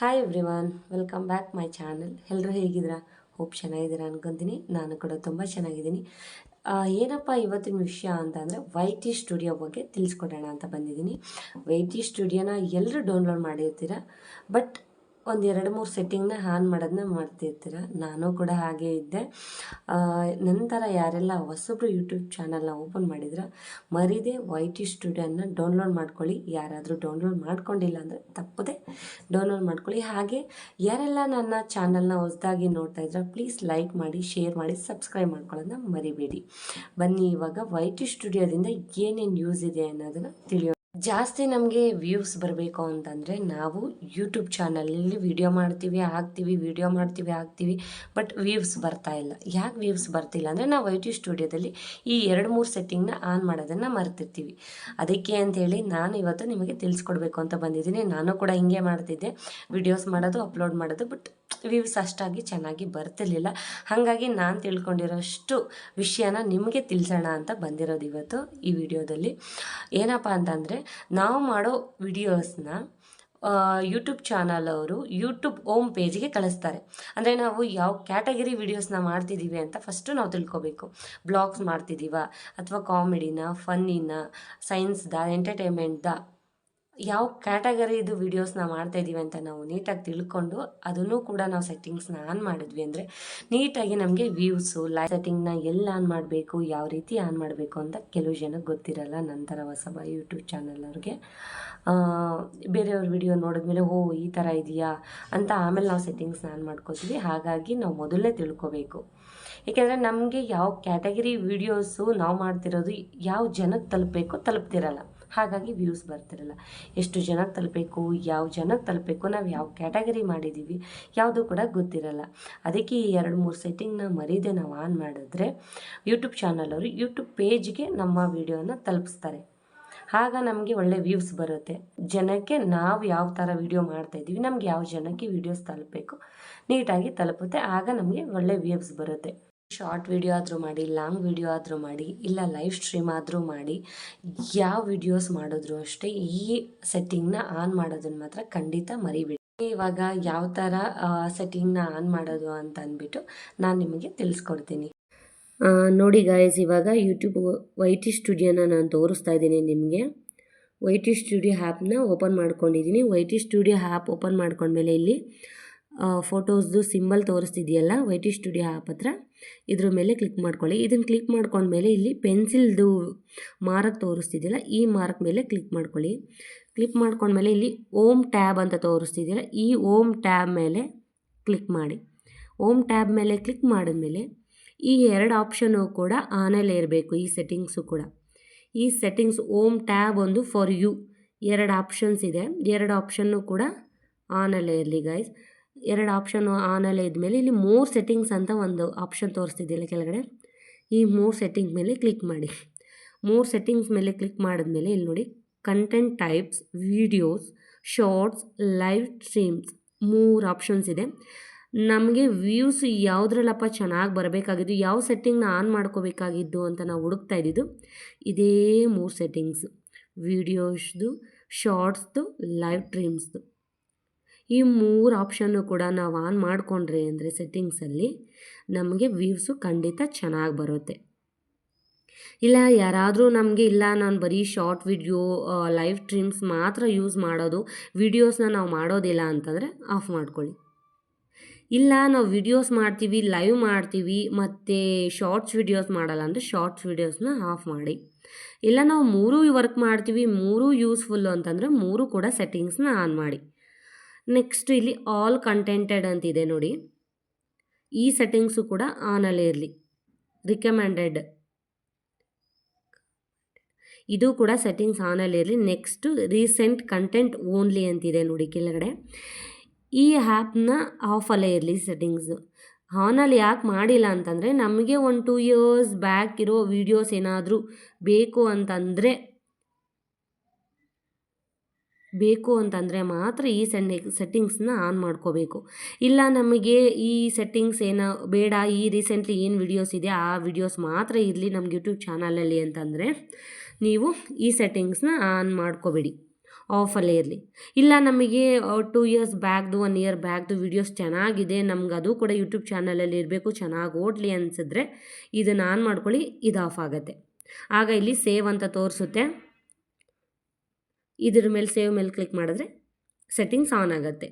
Hi everyone welcome back my channel ಎಲ್ಲರೂ ಹೇಗಿದ್ದೀರಾ? Hope ಚೆನ್ನಾಗಿದ್ದೀರಾ ಅನ್ಕೊಂತೀನಿ. ನಾನು ಕೂಡ ತುಂಬ ಚೆನ್ನಾಗಿದ್ದೀನಿ. ಏನಪ್ಪ ಇವತ್ತಿನ ವಿಷಯ ಅಂತಂದರೆ ವೈ ಟಿ ಸ್ಟುಡಿಯೋ ಬಗ್ಗೆ ತಿಳಿಸ್ಕೊಡೋಣ ಅಂತ ಬಂದಿದ್ದೀನಿ. ವೈ ಟಿ ಸ್ಟುಡಿಯೋನ ಎಲ್ಲರೂ ಡೌನ್ಲೋಡ್ ಮಾಡಿರ್ತೀರ? ಬಟ್ ಒಂದು ಎರಡು ಮೂರು ಸೆಟ್ಟಿಂಗ್ನ ಆನ್ ಮಾಡೋದನ್ನ ಮಾಡ್ತಿರ್ತೀರ. ನಾನು ಕೂಡ ಹಾಗೆ ಇದ್ದೆ. ನಂತರ ಯಾರೆಲ್ಲ ಹೊಸಬ್ರು ಯೂಟ್ಯೂಬ್ ಚಾನಲ್ನ ಓಪನ್ ಮಾಡಿದ್ರೆ, ಮರಿದೆ ವೈ ಟಿ ಸ್ಟುಡಿಯೋನ ಡೌನ್ಲೋಡ್ ಮಾಡ್ಕೊಳ್ಳಿ. ಯಾರಾದರೂ ಡೌನ್ಲೋಡ್ ಮಾಡ್ಕೊಂಡಿಲ್ಲ ಅಂದರೆ ತಪ್ಪದೆ ಡೌನ್ಲೋಡ್ ಮಾಡ್ಕೊಳ್ಳಿ. ಹಾಗೆ ಯಾರೆಲ್ಲ ನನ್ನ ಚಾನಲ್ನ ಹೊಸದಾಗಿ ನೋಡ್ತಾ ಇದ್ರೆ ಪ್ಲೀಸ್ ಲೈಕ್ ಮಾಡಿ ಶೇರ್ ಮಾಡಿ ಸಬ್ಸ್ಕ್ರೈಬ್ ಮಾಡ್ಕೊಳ್ಳೋದನ್ನ ಮರಿಬೇಡಿ. ಬನ್ನಿ, ಇವಾಗ ವೈ ಟಿ ಸ್ಟುಡಿಯೋದಿಂದ ಏನೇನು ಯೂಸ್ ಇದೆ ಅನ್ನೋದನ್ನು ತಿಳಿಯೋ ಜಾಸ್ತಿ ನಮಗೆ ವ್ಯೂಸ್ ಬರಬೇಕು ಅಂತಂದರೆ ನಾವು ಯೂಟ್ಯೂಬ್ ಚಾನಲಲ್ಲಿ ವಿಡಿಯೋ ಮಾಡ್ತೀವಿ, ಹಾಕ್ತೀವಿ ವಿಡಿಯೋ ಮಾಡ್ತೀವಿ, ಹಾಕ್ತೀವಿ ಬಟ್ ವ್ಯೂವ್ಸ್ ಬರ್ತಾ ಇಲ್ಲ. ಯಾಕೆ ವ್ಯೂವ್ಸ್ ಬರ್ತಿಲ್ಲ ಅಂದರೆ ನಾವು ಐ ಟಿ ಸ್ಟುಡಿಯೋದಲ್ಲಿ ಈ ಎರಡು ಮೂರು ಸೆಟ್ಟಿಂಗ್ನ ಆನ್ ಮಾಡೋದನ್ನು ಮರ್ತಿರ್ತೀವಿ. ಅದಕ್ಕೆ ಅಂಥೇಳಿ ನಾನು ಇವತ್ತು ನಿಮಗೆ ತಿಳಿಸ್ಕೊಡ್ಬೇಕು ಅಂತ ಬಂದಿದ್ದೀನಿ. ನಾನು ಕೂಡ ಹಿಂಗೆ ಮಾಡ್ತಿದ್ದೆ. ವಿಡಿಯೋಸ್ ಮಾಡೋದು ಅಪ್ಲೋಡ್ ಮಾಡೋದು ಬಟ್ ವ್ಯೂವ್ಸ್ ಅಷ್ಟಾಗಿ ಚೆನ್ನಾಗಿ ಬರ್ತಿರ್ಲಿಲ್ಲ. ಹಾಗಾಗಿ ನಾನು ತಿಳ್ಕೊಂಡಿರೋಷ್ಟು ವಿಷಯನ ನಿಮಗೆ ತಿಳಿಸೋಣ ಅಂತ ಬಂದಿರೋದು ಇವತ್ತು ಈ ವಿಡಿಯೋದಲ್ಲಿ ಏನಪ್ಪ ಅಂತಂದರೆ ನಾವು ಮಾಡೋ ವಿಡಿಯೋಸ್ನ ಯೂಟ್ಯೂಬ್ ಚಾನಲ್ ಅವರು ಯೂಟ್ಯೂಬ್ ಓಮ್ ಪೇಜ್ಗೆ ಕಳಿಸ್ತಾರೆ. ಅಂದರೆ ನಾವು ಯಾವ ಕ್ಯಾಟಗರಿ ವಿಡಿಯೋಸ್ನ ಮಾಡ್ತಿದ್ದೀವಿ ಅಂತ ಫಸ್ಟು ನಾವು ತಿಳ್ಕೊಬೇಕು. ಬ್ಲಾಗ್ಸ್ ಮಾಡ್ತಿದ್ದೀವ ಅಥವಾ ಕಾಮಿಡಿನ ಫನ್ನಿನ ಸೈನ್ಸ್ದ ಎಂಟರ್ಟೈನ್ಮೆಂಟ್ದ ಯಾವ ಕ್ಯಾಟಗರಿದು ವೀಡಿಯೋಸ್ನ ಮಾಡ್ತಾ ಇದ್ದೀವಿ ಅಂತ ನಾವು ನೀಟಾಗಿ ತಿಳ್ಕೊಂಡು ಅದನ್ನು ಕೂಡ ನಾವು ಸೆಟ್ಟಿಂಗ್ಸ್ನ ಆನ್ ಮಾಡಿದ್ವಿ ಅಂದರೆ ನೀಟಾಗಿ ನಮಗೆ ವ್ಯೂಸು ಲೈಫ್ ಸೆಟ್ಟಿಂಗ್ನ ಎಲ್ಲಿ ಆನ್ ಮಾಡಬೇಕು, ಯಾವ ರೀತಿ ಆನ್ ಮಾಡಬೇಕು ಅಂತ ಕೆಲವು ಜನಕ್ಕೆ ಗೊತ್ತಿರಲ್ಲ. ನಂತರ ಹೊಸಬ ಯೂಟ್ಯೂಬ್ ಚಾನಲ್ ಅವ್ರಿಗೆ. ಬೇರೆಯವ್ರ ವಿಡಿಯೋ ನೋಡಿದ್ಮೇಲೆ, ಓ, ಈ ಥರ ಇದೆಯಾ? ಅಂತ ಆಮೇಲೆ ನಾವು ಸೆಟ್ಟಿಂಗ್ಸ್ನ ಆನ್ ಮಾಡ್ಕೋತೀವಿ. ಹಾಗಾಗಿ ನಾವು ಮೊದಲೇ ತಿಳ್ಕೊಬೇಕು. ಏಕೆಂದರೆ ನಮಗೆ ಯಾವ ಕ್ಯಾಟಗರಿ ವೀಡಿಯೋಸು ನಾವು ಮಾಡ್ತಿರೋದು, ಯಾವ ಜನಕ್ಕೆ ತಲುಪಬೇಕು ತಲುಪ್ತಿರಲ್ಲ. ಹಾಗಾಗಿ ವ್ಯೂಸ್ ಬರ್ತಿರಲ್ಲ. ಎಷ್ಟು ಜನಕ್ಕೆ ತಲುಪಬೇಕು, ಯಾವ ಜನಕ್ಕೆ ತಲುಪಬೇಕು, ನಾವು ಯಾವ ಕ್ಯಾಟಗರಿ ಮಾಡಿದ್ದೀವಿ ಯಾವುದು ಕೂಡ ಗೊತ್ತಿರಲ್ಲ. ಅದಕ್ಕೆ ಈ ಎರಡು ಮೂರು ಸೆಟ್ಟಿಂಗ್ನ ಮರೀದೆ ನಾವು ಆನ್ ಮಾಡಿದ್ರೆ ಯೂಟ್ಯೂಬ್ ಚಾನಲ್ ಅವರು ಯೂಟ್ಯೂಬ್ ಪೇಜ್ಗೆ ನಮ್ಮ ವಿಡಿಯೋನ ತಲುಪಿಸ್ತಾರೆ. ಆಗ ನಮಗೆ ಒಳ್ಳೆ ವ್ಯೂಸ್ ಬರುತ್ತೆ. ಜನಕ್ಕೆ ನಾವು ಯಾವ ಥರ ವಿಡಿಯೋ ಮಾಡ್ತಾ ಇದ್ದೀವಿ, ನಮ್ಗೆ ಯಾವ ಜನಕ್ಕೆ ವಿಡಿಯೋಸ್ ತಲುಪಬೇಕು, ನೀಟಾಗಿ ತಲುಪುತ್ತೆ, ಆಗ ನಮಗೆ ಒಳ್ಳೆ ವ್ಯೂಸ್ ಬರುತ್ತೆ. ಶಾರ್ಟ್ ವಿಡಿಯೋ ಆದರೂ ಮಾಡಿ ಲಾಂಗ್ ವಿಡಿಯೋ ಆದರೂ ಮಾಡಿ, ಇಲ್ಲ ಲೈವ್ ಸ್ಟ್ರೀಮ್ ಆದರೂ ಮಾಡಿ, ಯಾವ ವಿಡಿಯೋಸ್ ಮಾಡಿದ್ರು ಅಷ್ಟೇ ಈ ಸೆಟ್ಟಿಂಗ್ನ ಆನ್ ಮಾಡೋದನ್ನು ಮಾತ್ರ ಖಂಡಿತ ಮರಿಬಿಡಿ. ಇವಾಗ ಯಾವ ಥರ ಸೆಟ್ಟಿಂಗ್ನ ಆನ್ ಮಾಡೋದು ಅಂತ ಅಂದ್ಬಿಟ್ಟು ನಾನು ನಿಮಗೆ ತಿಳಿಸ್ಕೊಡ್ತೀನಿ. ನೋಡಿ ಗಾಯಸ್ ಇವಾಗ ಯೂಟ್ಯೂಬ್ ವೈ ಟಿ ಸ್ಟುಡಿಯೋನ ನಾನು ತೋರಿಸ್ತಾ ಇದ್ದೀನಿ ನಿಮಗೆ. ವೈ ಟಿ ಸ್ಟುಡಿಯೋ ಆ್ಯಪ್ನ ಓಪನ್ ಮಾಡ್ಕೊಂಡಿದ್ದೀನಿ. Y T studio app open ಮಾಡ್ಕೊಂಡ್ಮೇಲೆ ಇಲ್ಲಿ ಫೋಟೋಸ್ದು ಸಿಂಬಲ್ ತೋರಿಸ್ತಿದೆಯಲ್ಲ, ವೈಟಿ ಸ್ಟುಡಿಯೋ ಆ್ಯಪ್ ಹತ್ರ ಇದ್ರ ಮೇಲೆ ಕ್ಲಿಕ್ ಮಾಡ್ಕೊಳ್ಳಿ. ಇದನ್ನು ಕ್ಲಿಕ್ ಮಾಡ್ಕೊಂಡ್ಮೇಲೆ ಇಲ್ಲಿ ಪೆನ್ಸಿಲ್ದು ಮಾರ್ಕ್ ತೋರಿಸ್ತಿದೆಯಲ್ಲ, ಈ ಮಾರ್ಕ್ ಮೇಲೆ ಕ್ಲಿಕ್ ಮಾಡ್ಕೊಳ್ಳಿ. ಕ್ಲಿಕ್ ಮಾಡ್ಕೊಂಡ್ಮೇಲೆ ಇಲ್ಲಿ ಓಮ್ ಟ್ಯಾಬ್ ಅಂತ ತೋರಿಸ್ತಿದೆಯಲ್ಲ, ಈ ಓಮ್ ಟ್ಯಾಬ್ ಮೇಲೆ ಕ್ಲಿಕ್ ಮಾಡಿ. ಓಮ್ ಟ್ಯಾಬ್ ಮೇಲೆ ಕ್ಲಿಕ್ ಮಾಡಿದ್ಮೇಲೆ ಈ ಎರಡು ಆಪ್ಷನು ಕೂಡ ಆನಲ್ಲೇ ಇರಬೇಕು ಈ ಸೆಟ್ಟಿಂಗ್ಸು ಕೂಡ. ಈ ಸೆಟ್ಟಿಂಗ್ಸ್, ಓಮ್ ಟ್ಯಾಬ್ ಒಂದು ಫಾರ್ ಯು, ಎರಡು ಆಪ್ಷನ್ಸ್ ಇದೆ. ಎರಡು ಆಪ್ಷನ್ನು ಕೂಡ ಆನಲ್ಲೇ ಇರಲಿ ಗೈಸ್. ಎರಡು ಆಪ್ಷನ್ನು ಆನಲ್ಲೇ ಇದ್ಮೇಲೆ ಇಲ್ಲಿ ಮೂರು ಸೆಟ್ಟಿಂಗ್ಸ್ ಅಂತ ಒಂದು ಆಪ್ಷನ್ ತೋರಿಸ್ತಿದ್ದಿಲ್ಲ ಕೆಳಗಡೆ. ಈ ಮೂರ್ ಸೆಟ್ಟಿಂಗ್ ಮೇಲೆ ಕ್ಲಿಕ್ ಮಾಡಿ. ಮೂರು ಸೆಟ್ಟಿಂಗ್ಸ್ ಮೇಲೆ ಕ್ಲಿಕ್ ಮಾಡಿದ್ಮೇಲೆ ಇಲ್ಲಿ ನೋಡಿ content types videos shorts live streams ಮೂರು ಆಪ್ಷನ್ಸ್ ಇದೆ. ನಮಗೆ ವ್ಯೂಸ್ ಯಾವುದ್ರಲ್ಲಪ್ಪ ಚೆನ್ನಾಗಿ ಬರಬೇಕಾಗಿದ್ದು, ಯಾವ ಸೆಟ್ಟಿಂಗ್ನ ಆನ್ ಮಾಡ್ಕೋಬೇಕಾಗಿದ್ದು ಅಂತ ನಾವು ಹುಡುಕ್ತಾ ಇದ್ದಿದ್ದು ಇದೇ ಮೂರು ಸೆಟ್ಟಿಂಗ್ಸು ವೀಡಿಯೋಸ್ದು ಶಾರ್ಟ್ಸ್ದು ಲೈವ್ ಸ್ಟ್ರೀಮ್ಸ್ದು ಈ ಮೂರು ಆಪ್ಷನ್ನು ಕೂಡ ನಾವು ಆನ್ ಮಾಡಿಕೊಂಡ್ರೆ ಅಂದರೆ ಸೆಟ್ಟಿಂಗ್ಸಲ್ಲಿ ನಮಗೆ ವ್ಯೂವ್ಸು ಖಂಡಿತ ಚೆನ್ನಾಗಿ ಬರುತ್ತೆ. ಇಲ್ಲ, ಯಾರಾದರೂ ನಮಗೆ ಇಲ್ಲ, ನಾನು ಬರೀ ಶಾರ್ಟ್ ವಿಡಿಯೋ ಲೈವ್ ಸ್ಟ್ರೀಮ್ಸ್ ಮಾತ್ರ ಯೂಸ್ ಮಾಡೋದು ವಿಡಿಯೋಸ್ನ ನಾವು ಮಾಡೋದಿಲ್ಲ ಅಂತಂದರೆ ಆಫ್ ಮಾಡ್ಕೊಳ್ಳಿ. ಇಲ್ಲ, ನಾವು ವಿಡಿಯೋಸ್ ಮಾಡ್ತೀವಿ ಲೈವ್ ಮಾಡ್ತೀವಿ, ಮತ್ತು ಶಾರ್ಟ್ಸ್ ವಿಡಿಯೋಸ್ ಮಾಡಲ್ಲ ಅಂದರೆ ಶಾರ್ಟ್ಸ್ ವಿಡಿಯೋಸ್ನ ಆಫ್ ಮಾಡಿ. ಇಲ್ಲ, ನಾವು ಮೂರೂ ವರ್ಕ್ ಮಾಡ್ತೀವಿ, ಮೂರೂ ಯೂಸ್ಫುಲ್ಲು ಅಂತಂದರೆ ಮೂರು ಕೂಡ ಸೆಟ್ಟಿಂಗ್ಸ್ನ ಆನ್ ಮಾಡಿ. ನೆಕ್ಸ್ಟ್ ಇಲ್ಲಿ ಆಲ್ ಕಂಟೆಂಟೆಡ್ ಅಂತಿದೆ ನೋಡಿ. ಈ ಸೆಟ್ಟಿಂಗ್ಸು ಕೂಡ ಆನಲ್ಲೇ ಇರಲಿ. ರಿಕಮೆಂಡೆಡ್ ಇದು ಕೂಡ ಸೆಟ್ಟಿಂಗ್ಸ್ ಆನಲ್ಲೇ ಇರಲಿ. ನೆಕ್ಸ್ಟು ರೀಸೆಂಟ್ ಕಂಟೆಂಟ್ ಓನ್ಲಿ ಅಂತಿದೆ ನೋಡಿ ಕೆಳಗಡೆ. ಈ ಆ್ಯಪ್ನ ಆಫಲ್ಲೇ ಇರಲಿ ಸೆಟ್ಟಿಂಗ್ಸು ಆನಲ್ಲಿ ಯಾಕೆ ಮಾಡಿಲ್ಲ ಅಂತಂದರೆ ನಮಗೆ ಒಂದು ಟೂ ಇಯರ್ಸ್ ಬ್ಯಾಕ್ ಇರೋ ವೀಡಿಯೋಸ್ ಏನಾದರೂ ಬೇಕು ಅಂತಂದರೆ ಬೇಕು ಅಂತಂದರೆ ಮಾತ್ರ ಈ ಸೆಂಡ್ ಸೆಟ್ಟಿಂಗ್ಸ್ನ ಆನ್ ಮಾಡ್ಕೋಬೇಕು. ಇಲ್ಲ ನಮಗೆ ಈ ಸೆಟ್ಟಿಂಗ್ಸ್ ಏನೋ ಬೇಡ, ಈ ರೀಸೆಂಟ್ಲಿ ಏನು ವಿಡಿಯೋಸ್ ಇದೆ, ಆ ವಿಡಿಯೋಸ್ ಮಾತ್ರ ಇರಲಿ ನಮ್ಗೆ ಯೂಟ್ಯೂಬ್ ಚಾನಲಲ್ಲಿ ಅಂತಂದರೆ ನೀವು ಈ ಸೆಟ್ಟಿಂಗ್ಸ್ನ ಆನ್ ಮಾಡ್ಕೋಬೇಡಿ. ಆಫಲ್ಲೇ ಇರಲಿ. ಇಲ್ಲ ನಮಗೆ ಟೂ ಇಯರ್ಸ್ ಬ್ಯಾಗ್ದು ಒನ್ ಇಯರ್ ಬ್ಯಾಗ್ದು ವೀಡಿಯೋಸ್ ಚೆನ್ನಾಗಿದೆ, ನಮ್ಗೆ ಅದು ಕೂಡ ಯೂಟ್ಯೂಬ್ ಚಾನಲಲ್ಲಿ ಇರಬೇಕು, ಚೆನ್ನಾಗಿ ಓಡಲಿ ಅನಿಸಿದ್ರೆ ಇದನ್ನು ಆನ್ ಮಾಡ್ಕೊಳ್ಳಿ, ಇದು ಆಫ್ ಆಗುತ್ತೆ. ಆಗ ಇಲ್ಲಿ ಸೇವ್ ಅಂತ ತೋರಿಸುತ್ತೆ. ಇದ್ರ ಮೇಲೆ ಸೇವ್ ಮೇಲೆ ಕ್ಲಿಕ್ ಮಾಡಿದ್ರೆ ಸೆಟ್ಟಿಂಗ್ಸ್ ಆನ್ ಆಗುತ್ತೆ.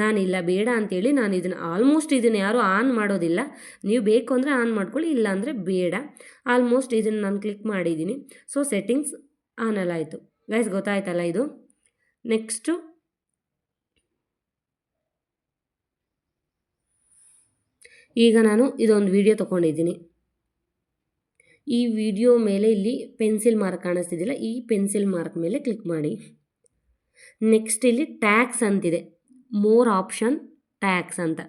ನಾನಿಲ್ಲ ಬೇಡ ಅಂತೇಳಿ ನಾನು ಇದನ್ನು ಆಲ್ಮೋಸ್ಟ್ ಇದನ್ನು ಯಾರೂ ಆನ್ ಮಾಡೋದಿಲ್ಲ. ನೀವು ಬೇಕು ಅಂದರೆ ಆನ್ ಮಾಡ್ಕೊಳ್ಳಿ, ಇಲ್ಲ ಅಂದರೆ ಬೇಡ. ಆಲ್ಮೋಸ್ಟ್ ಇದನ್ನು ನಾನು ಕ್ಲಿಕ್ ಮಾಡಿದ್ದೀನಿ. ಸೊ ಸೆಟ್ಟಿಂಗ್ಸ್ ಆನಲ್ಲ ಆಯಿತು. ಗೈಸ್ ಗೊತ್ತಾಯ್ತಲ್ಲ ಇದು? ನೆಕ್ಸ್ಟು ಈಗ ನಾನು ಇದೊಂದು ವಿಡಿಯೋ ತೊಗೊಂಡಿದ್ದೀನಿ. ಈ ವಿಡಿಯೋ ಮೇಲೆ ಇಲ್ಲಿ ಪೆನ್ಸಿಲ್ ಮಾರ್ಕ್ ಕಾಣಿಸ್ತಿದ್ದಿಲ್ಲ ಈ ಪೆನ್ಸಿಲ್ ಮಾರ್ಕ್ ಮೇಲೆ ಕ್ಲಿಕ್ ಮಾಡಿ. ನೆಕ್ಸ್ಟ್ ಇಲ್ಲಿ ಟ್ಯಾಕ್ಸ್ ಅಂತಿದೆ. ಮೋರ್ ಆಪ್ಷನ್ ಟ್ಯಾಕ್ಸ್ ಅಂತ.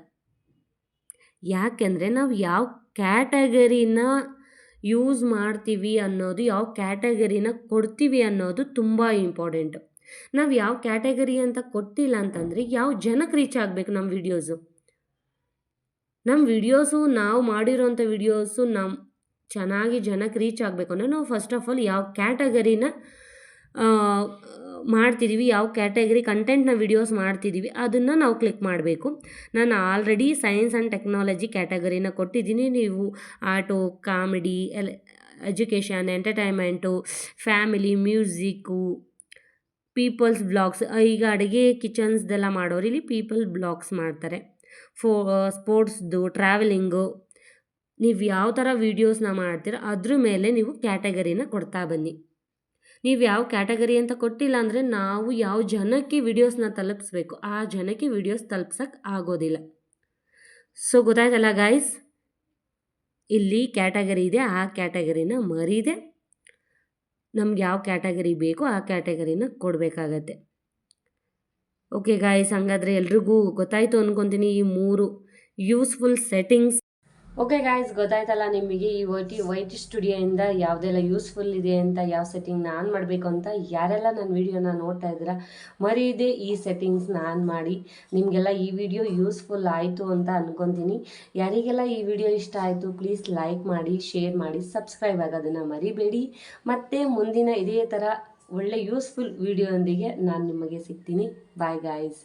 ಯಾಕೆಂದರೆ ನಾವು ಯಾವ ಕ್ಯಾಟಗರಿನ ಯೂಸ್ ಮಾಡ್ತೀವಿ ಅನ್ನೋದು, ಯಾವ ಕ್ಯಾಟಗರಿನ ಕೊಡ್ತೀವಿ ಅನ್ನೋದು ತುಂಬ ಇಂಪಾರ್ಟೆಂಟು. ನಾವು ಯಾವ ಕ್ಯಾಟಗರಿ ಅಂತ ಕೊಟ್ಟಿಲ್ಲ ಅಂತಂದರೆ ಯಾವ ಜನಕ್ಕೆ ರೀಚ್ ಆಗಬೇಕು ನಮ್ಮ ವಿಡಿಯೋಸು? ನಮ್ಮ ವಿಡಿಯೋಸು, ನಾವು ಮಾಡಿರೋಂಥ ವಿಡಿಯೋಸು ನಮ್ಮ ಚೆನ್ನಾಗಿ ಜನಕ್ಕೆ ರೀಚ್ ಆಗಬೇಕು. ಅಂದರೆ ನಾವು ಫಸ್ಟ್ ಆಫ್ ಆಲ್ ಯಾವ ಕ್ಯಾಟಗರಿನ ಮಾಡ್ತಿದ್ದೀವಿ ಯಾವ ಕ್ಯಾಟಗರಿ ಕಂಟೆಂಟ್ನ ವಿಡಿಯೋಸ್ ಮಾಡ್ತಿದ್ದೀವಿ ಅದನ್ನು ನಾವು ಕ್ಲಿಕ್ ಮಾಡಬೇಕು. ನಾನು ಆಲ್ರೆಡಿ ಸೈನ್ಸ್ ಆ್ಯಂಡ್ ಟೆಕ್ನಾಲಜಿ ಕ್ಯಾಟಗರಿನ ಕೊಟ್ಟಿದ್ದೀನಿ. ನೀವು auto comedy L education entertainment family music peoples blogs ಈಗ ಅಡುಗೆ ಕಿಚನ್ಸ್ದೆಲ್ಲ ಮಾಡೋರು ಇಲ್ಲಿ ಪೀಪಲ್ ಬ್ಲಾಗ್ಸ್ ಮಾಡ್ತಾರೆ. ಫೋ ಸ್ಪೋರ್ಟ್ಸ್ದು ಟ್ರಾವೆಲಿಂಗು ನೀವು ಯಾವ ಥರ ವೀಡಿಯೋಸ್ನ ಮಾಡ್ತೀರ ಅದ್ರ ಮೇಲೆ ನೀವು ಕ್ಯಾಟಗರಿನ ಕೊಡ್ತಾ ಬನ್ನಿ. ನೀವು ಯಾವ ಕ್ಯಾಟಗರಿ ಅಂತ ಕೊಟ್ಟಿಲ್ಲ ಅಂದರೆ ನಾವು ಯಾವ ಜನಕ್ಕೆ ವೀಡಿಯೋಸ್ನ ತಲುಪಿಸ್ಬೇಕು ಆ ಜನಕ್ಕೆ ವಿಡಿಯೋಸ್ ತಲುಪ್ಸೋಕ್ಕೆ ಆಗೋದಿಲ್ಲ. ಸೊ ಗೊತ್ತಾಯ್ತಲ್ಲ ಗಾಯ್ಸ್ ಇಲ್ಲಿ ಕ್ಯಾಟಗರಿ ಇದೆ, ಆ ಕ್ಯಾಟಗರಿನ ಮರೀದೆ. ನಮ್ಗೆ ಯಾವ ಕ್ಯಾಟಗರಿ ಬೇಕೋ ಆ ಕ್ಯಾಟಗರಿನ ಕೊಡಬೇಕಾಗತ್ತೆ. ಓಕೆ ಗಾಯ್ಸ್ ಹಂಗಾದರೆ ಎಲ್ರಿಗೂ ಗೊತ್ತಾಯಿತು ಅಂದ್ಕೊತೀನಿ ಈ ಮೂರು ಯೂಸ್ಫುಲ್ ಸೆಟ್ಟಿಂಗ್ಸ್ ಓಕೆ ಗಾಯ್ಸ್ ಗೊತ್ತಾಯ್ತಲ್ಲ ನಿಮಗೆ ಈ ವೈಟಿ ವೈಟಿ ಸ್ಟುಡಿಯೋಯಿಂದ ಯಾವುದೆಲ್ಲ ಯೂಸ್ಫುಲ್ ಇದೆ ಅಂತ, ಯಾವ ಸೆಟ್ಟಿಂಗ್ನ ಆನ್ ಮಾಡಬೇಕು ಅಂತ ಯಾರೆಲ್ಲ ನನ್ನ ವಿಡಿಯೋನ ನೋಡ್ತಾ ಇದ್ದೀರಾ ಮರೀದೆ ಈ ಸೆಟ್ಟಿಂಗ್ಸ್ನ ಆನ್ ಮಾಡಿ. ನಿಮಗೆಲ್ಲ ಈ ವಿಡಿಯೋ ಯೂಸ್ಫುಲ್ ಆಯಿತು ಅಂತ ಅನ್ಕೊತೀನಿ. ಯಾರಿಗೆಲ್ಲ ಈ ವಿಡಿಯೋ ಇಷ್ಟ ಆಯಿತು ಪ್ಲೀಸ್ ಲೈಕ್ ಮಾಡಿ ಶೇರ್ ಮಾಡಿ ಸಬ್ಸ್ಕ್ರೈಬ್ ಆಗೋದನ್ನು ಮರಿಬೇಡಿ. ಮತ್ತು ಮುಂದಿನ ಇದೇ ಥರ ಒಳ್ಳೆ ಯೂಸ್ಫುಲ್ ವಿಡಿಯೋದೊಂದಿಗೆ ನಾನು ನಿಮಗೆ ಸಿಗ್ತೀನಿ. Bye guys